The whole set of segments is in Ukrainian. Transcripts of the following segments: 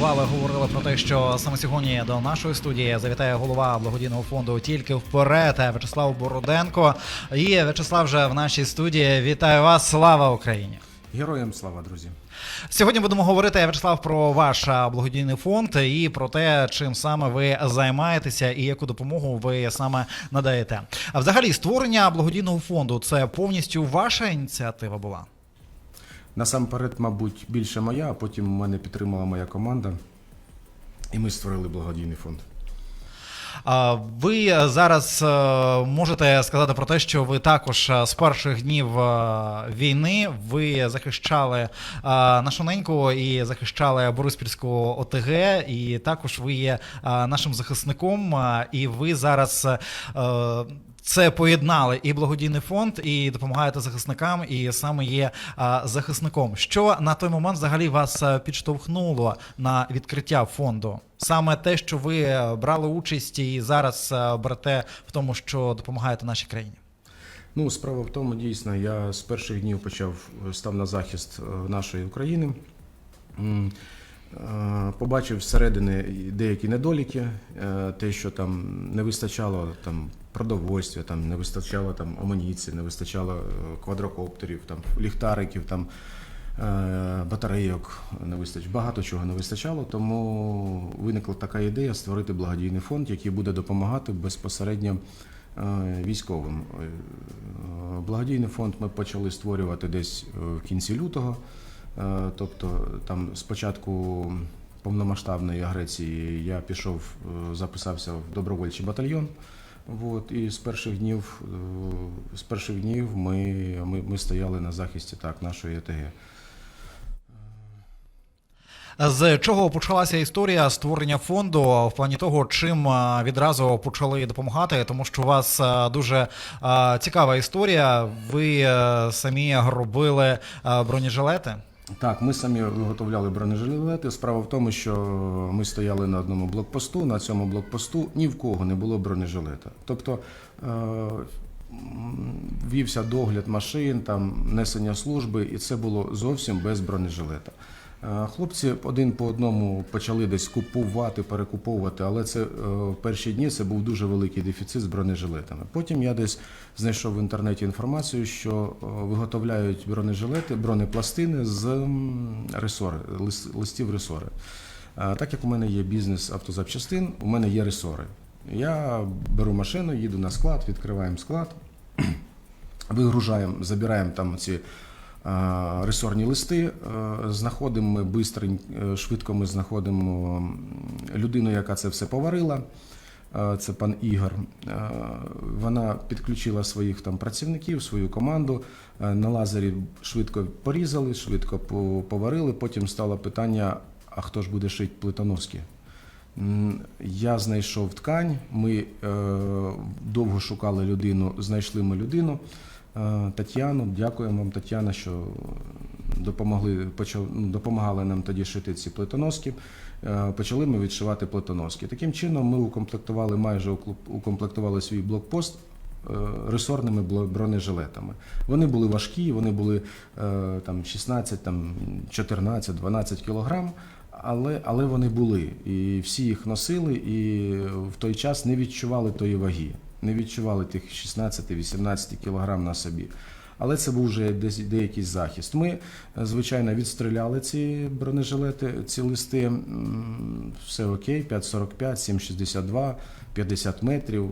анонсували, говорили про те, що саме сьогодні до нашої студії завітає голова благодійного фонду тільки вперед В'ячеслав Бороденко. І В'ячеслав вже в нашій студії. Вітаю вас! Слава Україні! Героям слава, друзі. Сьогодні будемо говорити, В'ячеслав, про ваш благодійний фонд і про те, чим саме ви займаєтеся і яку допомогу ви саме надаєте. А взагалі, створення благодійного фонду це повністю ваша ініціатива була? Насамперед, мабуть, більше моя, а потім мене підтримала моя команда, і ми створили благодійний фонд. Ви зараз е, можете сказати про те, що ви також е, з перших днів е, війни ви захищали е, нашу неньку і захищали Бориспільську ОТГ, і також ви є е, нашим захисником, е, і ви зараз. Це поєднали і благодійний фонд, і допомагаєте захисникам, і саме є а, захисником. Що на той момент взагалі вас е, підштовхнуло на відкриття фонду? Саме те, що ви е, брали участь і зараз е, берете в тому, що допомагаєте нашій країні. Ну, справа в тому, дійсно, я з перших днів почав став на захист нашої України. Е, Побачив зсередини деякі недоліки, е, те, що там не вистачало там продовольствя, там не вистачало там амуніції, не вистачало е, квадрокоптерів, там ліхтариків, там батарейок не вистачало, багато чого не вистачало. Тому виникла така ідея створити благодійний фонд, який буде допомагати безпосередньо військовим. Благодійний фонд ми почали створювати десь в кінці лютого. Е, Тобто, там спочатку повномасштабної агресії я пішов, е, записався в добровольчий батальйон. От, і з перших днів, е, з перших днів ми, ми, ми стояли на захисті так, нашої ЕТГ. З чого почалася історія створення фонду в плані того, чим відразу почали допомагати, тому що у вас дуже цікава історія. Ви самі робили бронежилети. Так, ми самі виготовляли бронежилети. Справа в тому, що ми стояли на одному блокпосту. На цьому блокпосту ні в кого не було бронежилета. Тобто е, вівся догляд машин, там несення служби, і це було зовсім без бронежилета. Е, Хлопці один по одному почали десь купувати, перекуповувати, але це е, в перші дні це був дуже великий дефіцит з бронежилетами. Потім я десь знайшов в інтернеті інформацію, що е, виготовляють бронежилети, бронепластини з ресори, лис- листів ресори. Е, Так як у мене є бізнес автозапчастин, у мене є ресори. Я беру машину, їду на склад, відкриваємо склад, вигружаємо, забираємо там ці е, ресорні листи, е, знаходимо ми е, швидко ми знаходимо людину, яка це все поварила. Це пан Ігор. Вона підключила своїх там працівників, свою команду. На лазері швидко порізали, швидко поварили. Потім стало питання: а хто ж буде шити плитоноски? Я знайшов ткань. Ми е, довго шукали людину, знайшли ми людину. Е, Тетяну, дякуємо вам, Тетяна, що допомогли, почав, ну, допомагали нам тоді шити ці плитоноски. Е, Почали ми відшивати плитоноски. Таким чином ми укомплектували майже укомплектували свій блокпост е, ресорними бронежилетами. Вони були важкі, вони були там 16, там 14, 12 кілограм. Але, але вони були, і всі їх носили, і в той час не відчували тої ваги, не відчували тих 16-18 кілограм на собі. Але це був вже десь деякий захист. Ми, е, звичайно, відстріляли ці бронежилети, ці листи. Все окей, 5,45, 7,62, 50 метрів.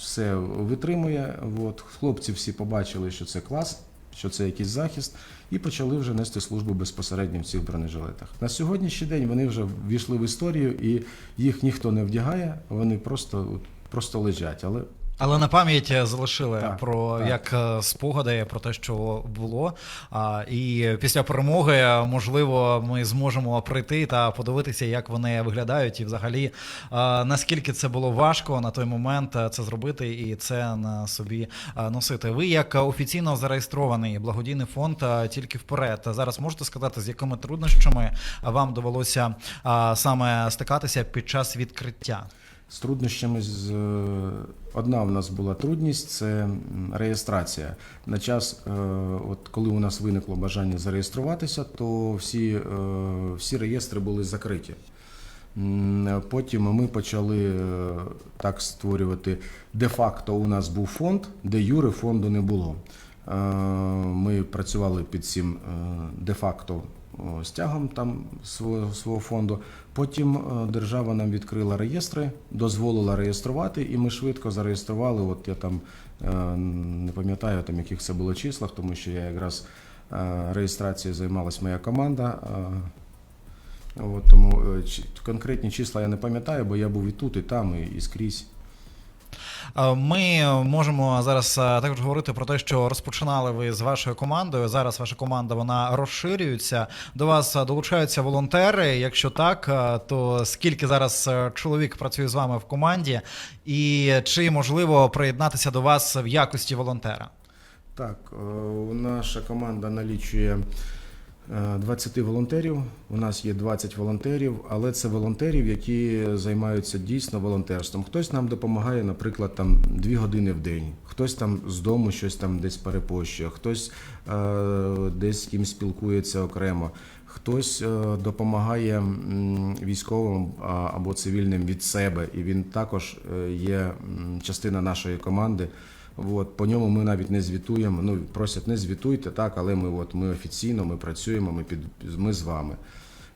Все витримує. От. Хлопці всі побачили, що це клас, що це якийсь захист, і почали вже нести службу безпосередньо в цих бронежилетах. На сьогоднішній день вони вже ввійшли в історію, і їх ніхто не вдягає, вони просто, просто лежать. Але Але на пам'ять залишили Так, про так. як е, спогади про те, що було. А, і після перемоги, можливо, ми зможемо прийти та подивитися, як вони виглядають, і взагалі а, наскільки це було важко на той момент е, це зробити і це на собі носити. Ви як офіційно зареєстрований благодійний фонд тільки вперед. Зараз можете сказати, з якими труднощами вам довелося а, саме стикатися під час відкриття? З труднощами з е, одна в нас була трудність це реєстрація. На час, е, от коли у нас виникло бажання зареєструватися, то всі, е, всі реєстри були закриті. Потім ми почали так створювати. Де-факто у нас був фонд, де юри фонду не було. Ми працювали під цим де-факто стягом там свого, свого фонду. Потім е, держава нам відкрила реєстри, дозволила реєструвати, і ми швидко зареєстрували. От я там е, не пам'ятаю, там яких це було числах, тому що я якраз е, реєстрацією займалась моя команда. От, тому конкретні числа я не пам'ятаю, бо я був і тут, і там, і, і скрізь. Е, Ми можемо зараз е, також говорити про те, що розпочинали ви з вашою командою. Зараз ваша команда вона розширюється. До вас е, долучаються волонтери. Якщо так, то скільки зараз чоловік працює з вами в команді, і чи можливо приєднатися до вас в якості волонтера? Так, наша команда налічує 20 волонтерів. У нас є 20 волонтерів, але це волонтерів, які займаються дійсно волонтерством. Хтось нам допомагає, наприклад, там 2 години в день, хтось там з дому щось там десь перепощує, хтось е, десь з ким спілкується окремо. Хтось е, допомагає військовим або цивільним від себе, і він також е, є частина нашої команди. От, по ньому ми навіть не звітуємо. Ну, просять не звітуйте, так, але ми, от, ми офіційно ми працюємо, ми, під, ми з вами.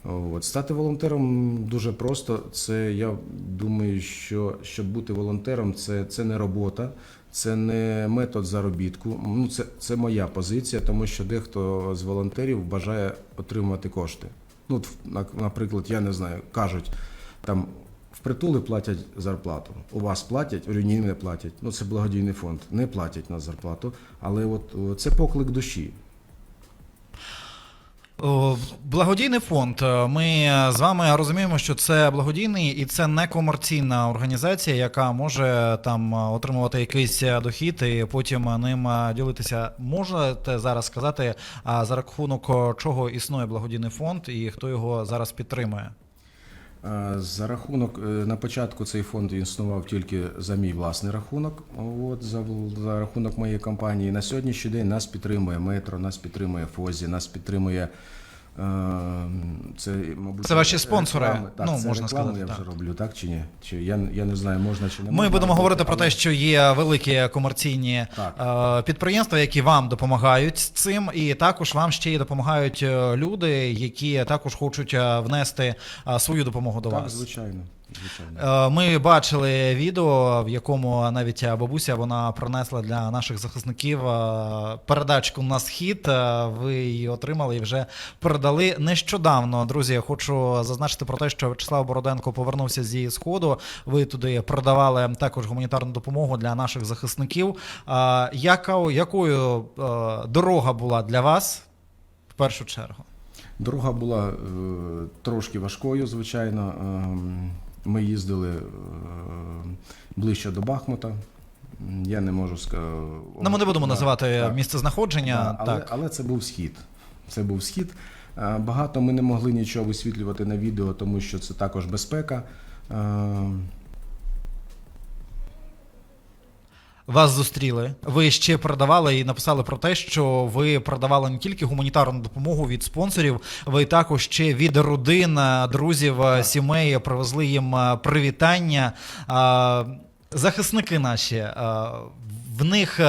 От, стати волонтером дуже просто. Це я думаю, що щоб бути волонтером, це, це не робота, це не метод заробітку. Ну, це, це моя позиція, тому що дехто з волонтерів бажає отримувати кошти. Ну, наприклад, я не знаю, кажуть, там впритули платять зарплату. У вас платять, у ні, не платять. Ну, це благодійний фонд, не платять на зарплату. Але от це поклик душі. Благодійний фонд. Е, Ми з вами розуміємо, що це благодійний і це не комерційна організація, яка може там е, отримувати якийсь е, дохід і потім ним ділитися. Можете зараз сказати, за рахунок чого існує благодійний фонд і хто його зараз підтримує? За рахунок е, на початку цей фонд існував тільки за мій власний рахунок. От за, за рахунок моєї компанії. На сьогоднішній день нас підтримує метро, нас підтримує Фозі, нас підтримує. Е, Це, мабуть, Це ваші спонсори, реклами. Так, ну, це можна рекламу сказати, я так. вже роблю, так чи ні? Чи я, я не знаю, можна чи не Ми будемо говорити про те, що є великі комерційні Так. е, підприємства, які вам допомагають з цим, і також вам ще й допомагають е, люди, які також хочуть е, внести свою допомогу до Так, вас. звичайно. Звичайно. Е, Ми бачили відео, в якому навіть бабуся вона принесла для наших захисників е, передачку на схід. Е, Ви її отримали і вже передали нещодавно. Друзі, хочу зазначити про те, що Вячеслав Бороденко повернувся зі сходу. Ви туди передавали також гуманітарну допомогу для наших захисників. Яка якою дорога була для вас в першу чергу? Дорога була е, трошки важкою, звичайно. Ем, Ми їздили е, ближче до Бахмута. Я не можу сказати. Ну, ми не будемо називати місце знаходження. Але, так. але це був схід. Це був схід. Е, Багато ми не могли нічого висвітлювати на відео, тому що це також безпека. Вас зустріли. Ви ще передавали і написали про те, що ви передавали не тільки гуманітарну допомогу від спонсорів, ви також ще від родин, е, друзів, е, сімей привезли їм е, привітання. Захисники наші, в них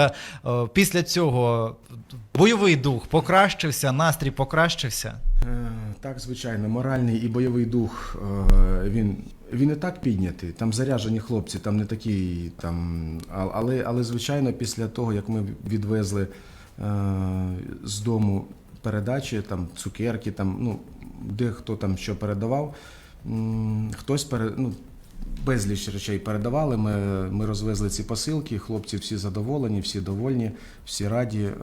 після цього бойовий дух покращився, настрій покращився. Так, звичайно, моральний і бойовий дух він, він і так піднятий. Там заряжені хлопці, там не такі. Там, але, але, звичайно, після того, як ми відвезли е, з дому передачі, там цукерки, там, ну, де хто там що передавав, м, хтось пере, ну, безліч речей передавали. Ми, ми розвезли ці посилки, хлопці всі задоволені, всі довольні, всі раді. Е,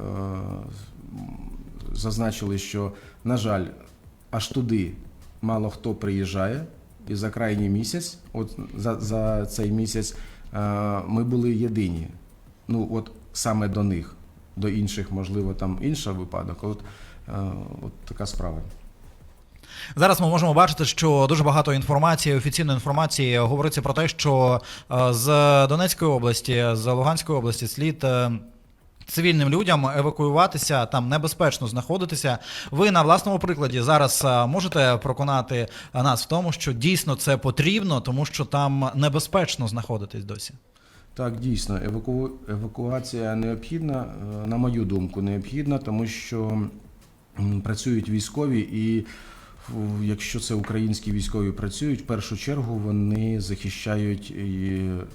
зазначили, що, на жаль, аж туди мало хто приїжджає. І за крайній місяць, от за, за цей місяць, е, ми були єдині. Ну, от саме до них, до інших, можливо, там інший випадок. От, е, от така справа. Зараз ми можемо бачити, що дуже багато інформації, офіційної інформації говориться про те, що е, з Донецької області, з Луганської області слід. Цивільним людям евакуюватися там небезпечно знаходитися. Ви на власному прикладі зараз е, можете переконати нас в тому, що дійсно це потрібно, тому що там небезпечно знаходитись досі. Так, дійсно, еваку... евакуація необхідна, е, на мою думку, необхідна, тому що працюють військові, і якщо це українські військові працюють, в першу чергу вони захищають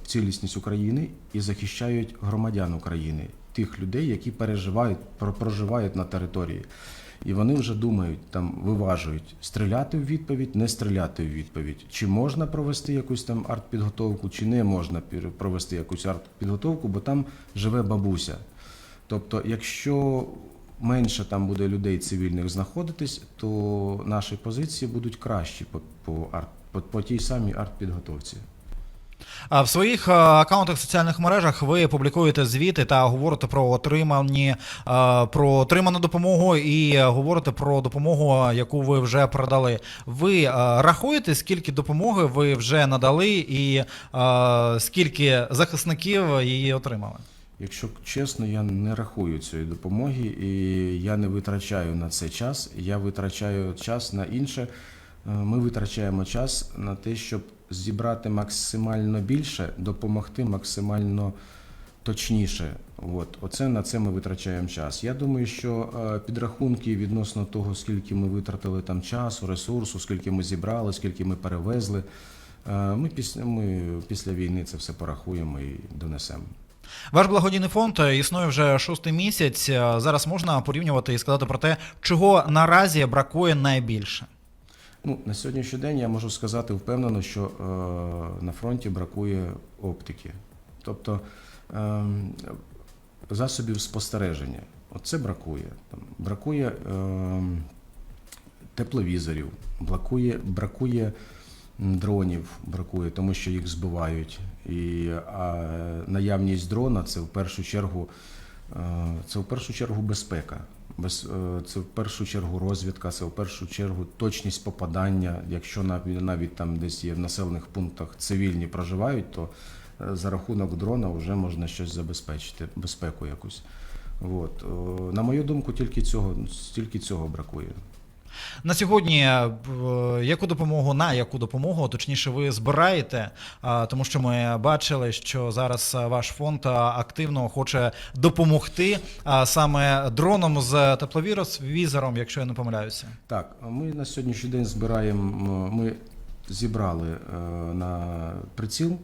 цілісність України і захищають громадян України, тих людей, які переживають, проживають на території. І вони вже думають, там виважують, стріляти в відповідь, не стріляти в відповідь. Чи можна провести якусь там артпідготовку, чи не можна провести якусь артпідготовку, бо там живе бабуся. Тобто, якщо менше там буде людей цивільних знаходитись, то наші позиції будуть кращі по, по, арт, по, по тій самій артпідготовці. В своїх е, аккаунтах в соціальних мережах ви публікуєте звіти та говорите про отримані е, про отриману допомогу і е, говорите про допомогу, яку ви вже передали. Ви е, рахуєте, скільки допомоги ви вже надали, і е, скільки захисників її отримали? Якщо чесно, я не рахую цієї допомоги і я не витрачаю на це час. Я витрачаю час на інше. Е, Ми витрачаємо час на те, щоб зібрати максимально більше, допомогти максимально точніше. От, оце на це ми витрачаємо час. Я думаю, що е, підрахунки відносно того, скільки ми витратили там часу, ресурсу, скільки ми зібрали, скільки ми перевезли. е, Ми після, ми після війни це все порахуємо і донесемо. Ваш благодійний фонд е, існує вже шостий місяць. Зараз можна порівнювати і сказати про те, чого наразі бракує найбільше. Ну, на сьогоднішній день я можу сказати впевнено, що е, на фронті бракує оптики. Тобто е, засобів спостереження. Оце бракує. Там, бракує е, тепловізорів, бракує, бракує дронів, бракує, тому що їх збивають. І а наявність дрона це в першу чергу, це в першу чергу безпека. Без, е, це в першу чергу розвідка, це в першу чергу точність попадання. Якщо навіть, навіть там десь є в населених пунктах цивільні проживають, то е, за рахунок дрона вже можна щось забезпечити, безпеку якусь. От. Е, На мою думку, тільки цього, тільки цього бракує. На сьогодні е, яку допомогу на яку допомогу, точніше, ви збираєте, тому що ми бачили, що зараз е, ваш фонд е, активно хоче допомогти саме дроном з тепловізором, якщо я не помиляюся. Так, ми на сьогоднішній день збираємо. Ми зібрали на приціл.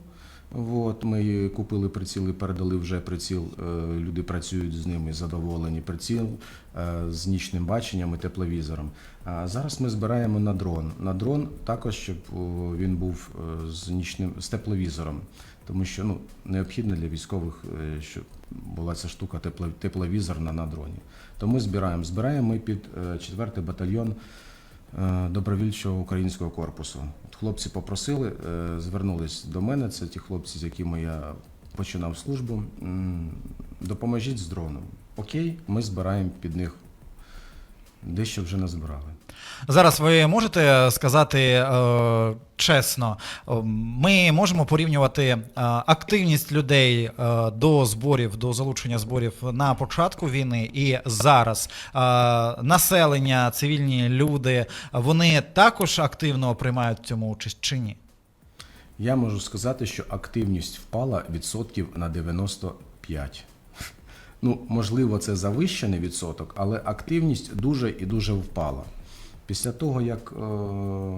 От, ми купили приціл і передали вже приціл. е, Люди працюють з ними задоволені. Приціл е, з нічним баченням і тепловізором. А зараз ми збираємо на дрон. На дрон також, щоб він був е, з нічним з тепловізором, тому що ну, необхідно для військових, щоб була ця штука тепло, тепловізорна на дроні. Тому збираємо. Збираємо ми під 4-й батальйон добровільчого українського корпусу. От хлопці попросили, е, звернулись до мене. Це ті хлопці, з якими я починав службу. Допоможіть з дроном. Окей, ми збираємо під них. Дещо вже назбирали. Зараз ви можете сказати е, чесно, е, ми можемо порівнювати е, активність людей е, до зборів, до залучення зборів на початку війни і зараз. Е, населення, цивільні люди, вони також активно приймають в цьому участь чи ні? Я можу сказати, що активність впала відсотків на 95. Ну, можливо, це завищений відсоток, але активність дуже і дуже впала. Після того, як е,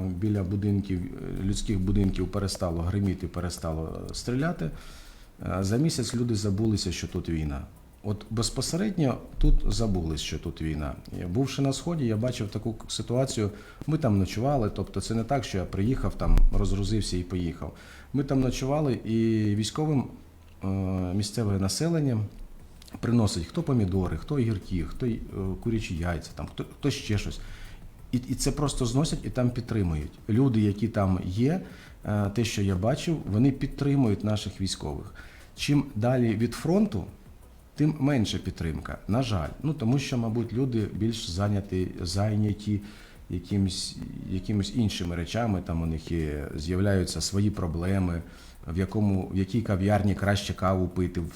біля будинків, людських будинків перестало гриміти, перестало стріляти, е, за місяць люди забулися, що тут війна. От безпосередньо тут забулись, що тут війна. Бувши на сході, я бачив таку ситуацію. Ми там ночували, тобто це не так, що я приїхав, там розгрузився і поїхав. Ми там ночували, і військовим е, місцеве населення приносить хто помідори, хто огірки, хто е, курячі яйця, там хто, хто ще щось. І, і це просто зносять і там підтримують. Люди, які там є, е, те, що я бачив, вони підтримують наших військових. Чим далі від фронту, тим менше підтримка. На жаль, ну тому що, мабуть, люди більш зайняті, зайняті якимось, якимось іншими речами. Там у них є, з'являються свої проблеми, в якому в якій кав'ярні краще каву пити, в,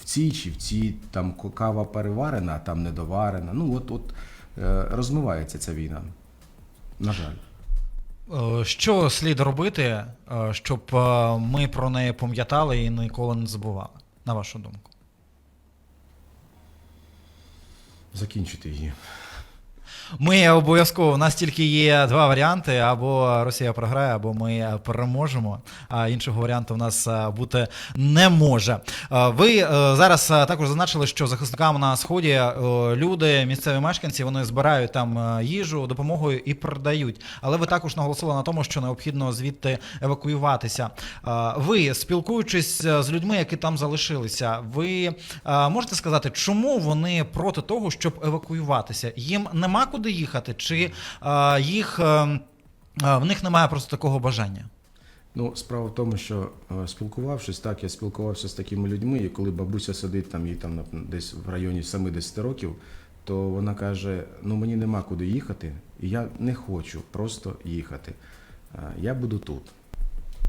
в цій чи в цій там кава переварена, а там недоварена. Ну от, от е, розмивається ця війна. На жаль. Е, Що слід робити, е, щоб ми про неї пам'ятали і ніколи не забували, на вашу думку? Закінчити її. Ми обов'язково у нас тільки є два варіанти: або Росія програє, або ми переможемо. А іншого варіанту в нас бути не може. Ви е, зараз також зазначили, що захисникам на сході е, люди, місцеві мешканці, вони збирають там е, їжу, допомогою і продають. Але ви також наголосили на тому, що необхідно звідти евакуюватися. Ви спілкуючись з людьми, які там залишилися, ви можете сказати, чому вони проти того, щоб евакуюватися? Їм нема куди їхати, чи їх е, е, в них немає просто такого бажання? Ну, справа в тому, що е, спілкувавшись, так, я спілкувався з такими людьми, і коли бабуся сидить там, їй там десь в районі 70 років, то вона каже: ну мені нема куди їхати, і я не хочу просто їхати. Я буду тут.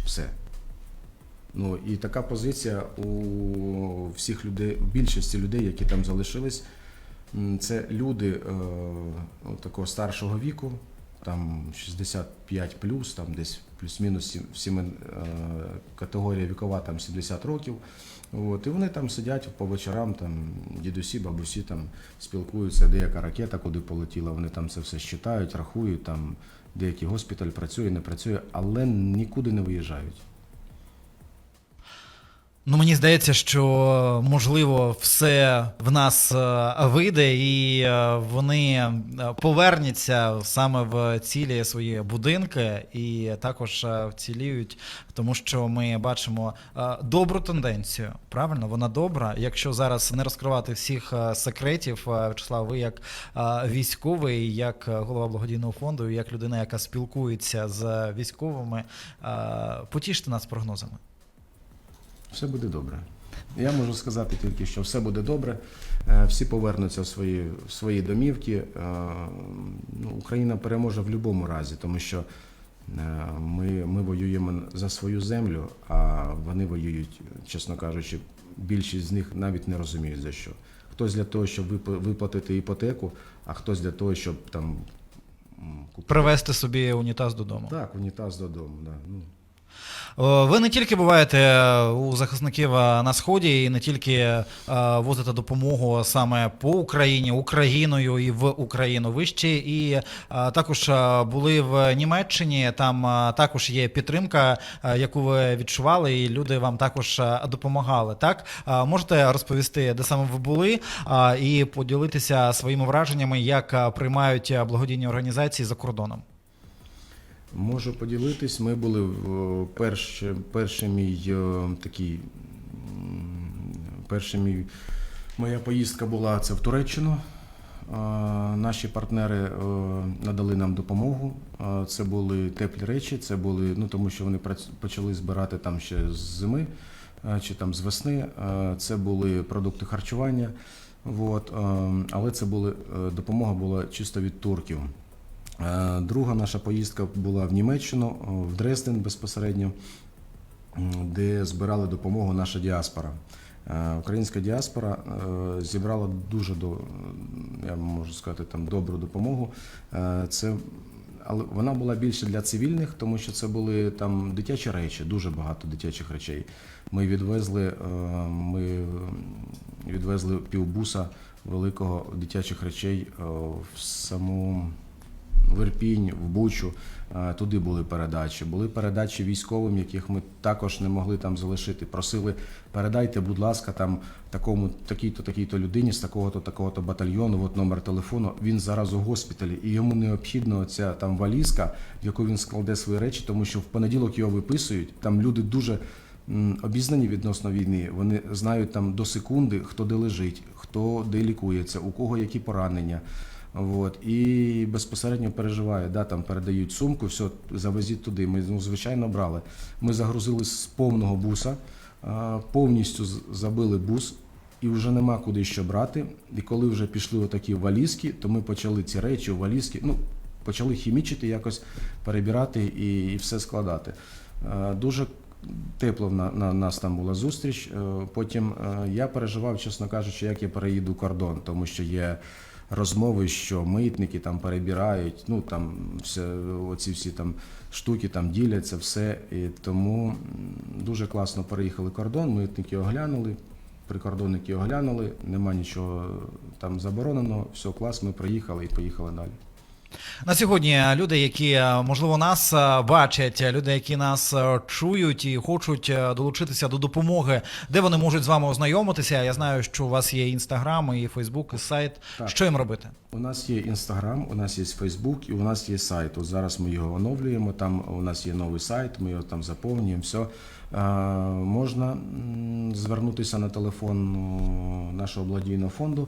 Все. Ну і така позиція у всіх людей, у більшості людей, які там залишились, це люди такого старшого віку, там 65 там десь плюс-мінус сім- е, категорія вікова там 70 років. От, і вони там сидять по вечорам, там дідусі, бабусі там спілкуються, деяка ракета куди полетіла, вони там це все считають, рахують, там деякий госпіталь працює, не працює, але нікуди не виїжджають. Ну, мені здається, що можливо все в нас е, вийде, і е, вони е, повернуться саме в цілі свої будинки і також вціліють, тому що ми бачимо добру тенденцію. Правильно, вона добра. Якщо зараз не розкривати всіх секретів, Вячеслав, ви як військовий, як голова благодійного фонду, як людина, яка спілкується з військовими, потіште нас прогнозами. Все буде добре. Я можу сказати тільки, що все буде добре. Е, Всі повернуться в свої, в свої домівки. Е, ну, Україна переможе в будь-якому разі, тому що е, ми, ми воюємо за свою землю, а вони воюють, чесно кажучи, більшість з них навіть не розуміють за що. Хтось для того, щоб вип- виплатити іпотеку, а хтось для того, щоб там купити. Привезти собі унітаз додому. Так, унітаз додому. Да. Ну, Ви не тільки буваєте е, у захисників е, на сході, і не тільки е, возите допомогу саме по Україні, Україною і в Україну. Ви ще і е, також е, були в Німеччині. Там е, також є підтримка, е, яку ви відчували, і люди вам також е, допомагали. Так Е, можете розповісти, де саме ви були, е, і поділитися своїми враженнями, як е, приймають е, благодійні організації за кордоном. Можу поділитись. Ми були в перший, перший мій е, такий. Перший мій, моя поїздка була це в Туреччину. Е, Наші партнери е, надали нам допомогу. Це були теплі речі, це були, ну тому що вони почали збирати там ще з зими чи там з весни. Це були продукти харчування. Вот. е, Але це були, допомога була чисто від турків. Е, Друга наша поїздка була в Німеччину, в Дрезден безпосередньо, де збирали допомогу наша діаспора. Е, Українська діаспора е, зібрала дуже до, я можу сказати, там добру допомогу. Е, Це але вона була більше для цивільних, тому що це були там дитячі речі, дуже багато дитячих речей. Ми відвезли, е, ми відвезли півбуса великого дитячих речей е, в саму в Ірпінь, в Бучу. Е, Туди були передачі. Були передачі військовим, яких ми також не могли там залишити. Просили, передайте, будь ласка, там такому, такій-то, такій-то людині з такого-то, такого-то батальйону, от номер телефону. Він зараз у госпіталі, і йому необхідна ця там валізка, в яку він складе свої речі, тому що в понеділок його виписують. Там люди дуже обізнані відносно війни. Вони знають там до секунди, хто де лежить, хто де лікується, у кого які поранення. Вот. І безпосередньо переживає, да, там передають сумку, все, завезіть туди. Ми, ну, звичайно, брали. Ми загрузили з повного буса, повністю забили бус, і вже нема куди що брати. І коли вже пішли отакі валізки, то ми почали ці речі валізки. Ну, почали хімічити, якось перебирати і, і все складати. Дуже тепло на, на нас там була зустріч. Е, Потім е, я переживав, чесно кажучи, як я переїду кордон, тому що є розмови, що митники там перебирають, ну там все, оці всі там штуки там діляться, все. І тому дуже класно переїхали кордон, митники оглянули, прикордонники оглянули, нема нічого там забороненого, все клас, ми приїхали і поїхали далі. На сьогодні люди, які е, можливо нас е, бачать, люди, які нас е, чують і хочуть долучитися до допомоги, де вони можуть з вами ознайомитися. Я знаю, що у вас є інстаграм, і Фейсбук, і сайт. Так. Що їм робити? У нас є інстаграм, у нас є Фейсбук і у нас є сайт. От зараз ми його оновлюємо. Там у нас є новий сайт, ми його там заповнюємо. Все. Е, можна звернутися на телефон нашого благодійного фонду.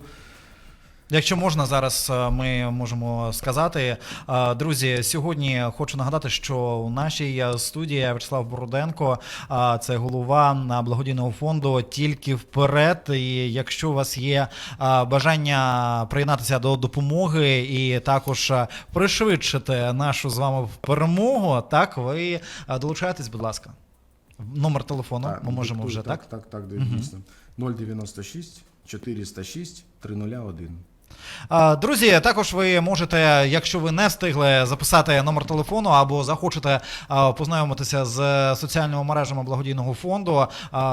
Якщо можна, зараз е, ми можемо сказати. Е, Друзі, сьогодні хочу нагадати, що у нашій е, студії Вячеслав Бороденко, це голова благодійного фонду тільки вперед. І якщо у вас є бажання приєднатися до допомоги і також пришвидшити нашу з вами перемогу, так ви долучайтесь, будь ласка. Номер телефону Так, ми можемо вже так. Так, так, так, дійсно. 096 406 301. Друзі, також ви можете, якщо ви не встигли записати номер телефону або захочете познайомитися з соціальними мережами благодійного фонду,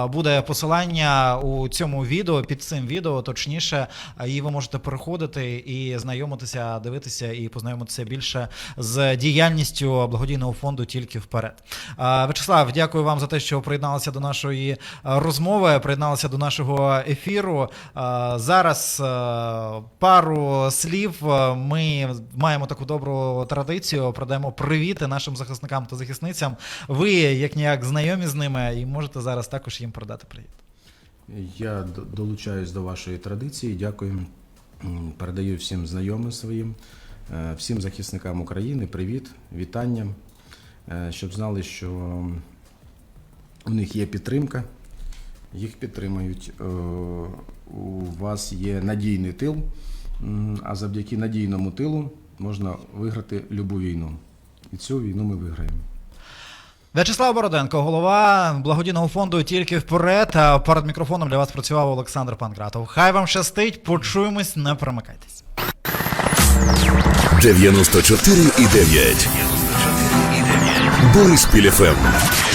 буде посилання у цьому відео під цим відео, точніше, і ви можете переходити і знайомитися, дивитися і познайомитися більше з діяльністю благодійного фонду тільки вперед. Вячеслав, дякую вам за те, що приєдналися до нашої розмови, приєдналися до нашого ефіру. Зараз а, пару слів. Ми маємо таку добру традицію. Продаємо привіти нашим захисникам та захисницям. Ви як ніяк знайомі з ними, і можете зараз також їм передати привіт. Я долучаюсь до вашої традиції. Дякую. Передаю всім знайомим своїм, е, всім захисникам України. Привіт, вітання. Е, Щоб знали, що у них є підтримка, їх підтримують. Е, У вас є надійний тил, а завдяки надійному тилу можна виграти любу війну. І цю війну ми виграємо. В'ячеслав Бороденко, голова благодійного фонду тільки вперед. А Перед мікрофоном для вас працював Олександр Панкратов. Хай вам щастить, почуємось, не перемикайтесь. 94,9. Бориспіль ФМ.